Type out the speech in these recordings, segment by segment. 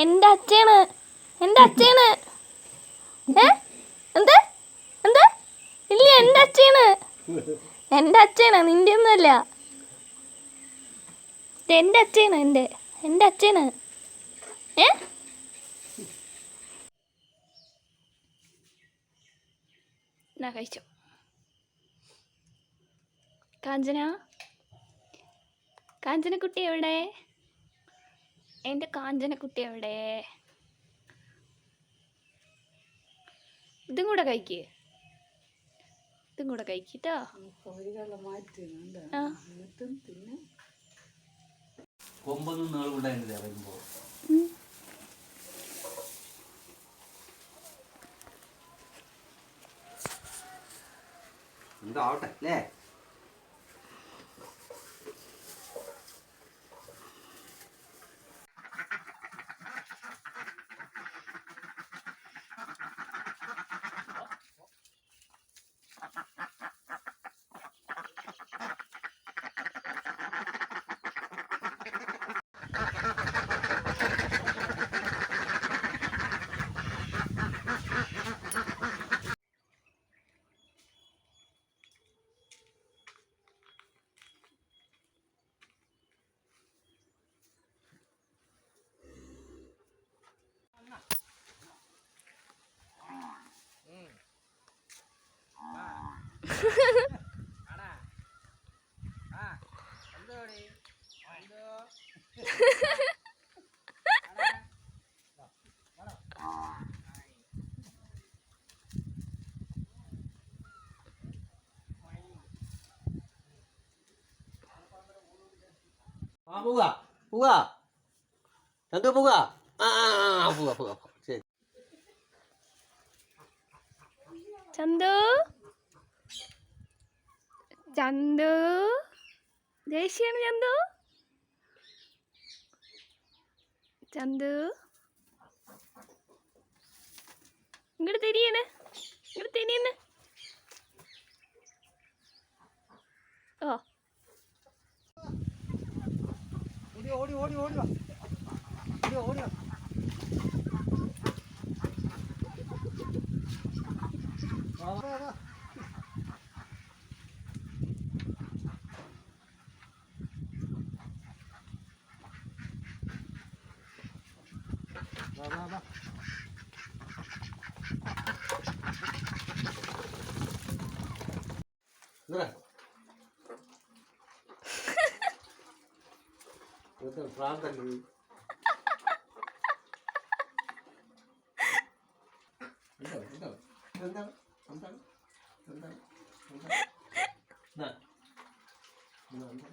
എന്റെ അച്ഛയാണ് എന്റെ അച്ഛയാണ് ഏ? എന്ത്? ഇല്ല എന്റെ അച്ഛയാണ് എന്റെ അച്ഛനാ നിന്റെ ഒന്നുമല്ല. എന്റെ എന്റെ. എന്റെ എന്റെ അച്ഛനാ. ഏ? എന്നാ കഴിച്ചോ. കാഞ്ചന. കുട്ടി എവിടെ? എന്റെ കാഞ്ചനക്കുട്ടി എവിടെ? ഇതും കൂടെ കഴിക്ക്. ഇതും കൂടെ കഴിക്കട്ടോ. എന്താവട്ടെ കൊമ്പൊന്നും നീളുണ്ടായിരുന്നില്ല വരുമ്പോ ഉം. എന്താവട്ടെ അല്ലേ ആ പോവാ പോവാ എന്തോ പോവാ ആ ആ ആ പോവാ പോവാ പോവാ. ശരി ചന്തു ചന്തു. ദേഷ്യാണ് ചന്തു. ചന്തു. ഇങ്ങോട്ട് തിരിയണ്. ഇങ്ങോട്ട് തിരിയണ്. ഓ. ഓടി ഓടി ഓടി ഓടി ഓടി ഓടി വാ, വാ, വാ. ഇങ്ങട്. ഇതൊക്കെ ഭ്രാന്തല്ലേ? എന്താ, എന്താ, എന്താ, എന്താ, എന്താ, എന്താ? ദാ. എന്താ, എന്താ?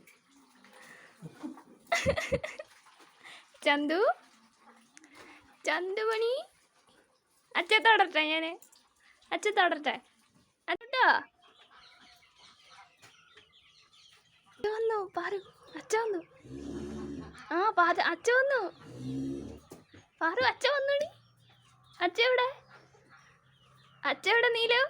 ചന്തു ചന്തുമണി അച്ഛ തൊടട്ടെ ഞാൻ അച്ഛ തൊടട്ടെ അച്ഛട്ടോ വന്നു പാറു. അച്ഛ വന്നു. ആ പാറ അച്ഛ വന്നു. പാറു അച്ഛ വന്നുടി. അച്ഛ എവിടെ? അച്ഛ എവിടെ നീലു?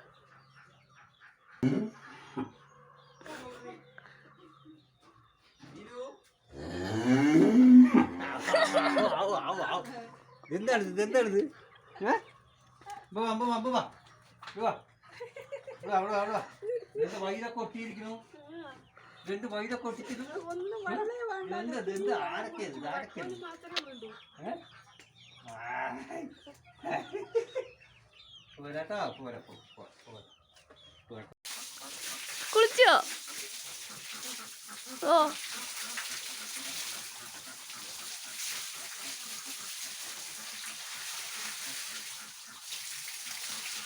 വാ, ഇത്? വാ. ഇത് വൈരൊക്കെ ഒട്ടിയിരിക്കുന്നു. രണ്ട് വൈരൊക്കെ ഒട്ടിച്ചിട്ട് എന്താ ഇത്? എന്താ? ആരൊക്കെ ആരൊക്കെ. പോരാട്ടോ പോരാ പോരാ. കുളിച്ചോ? ഓ.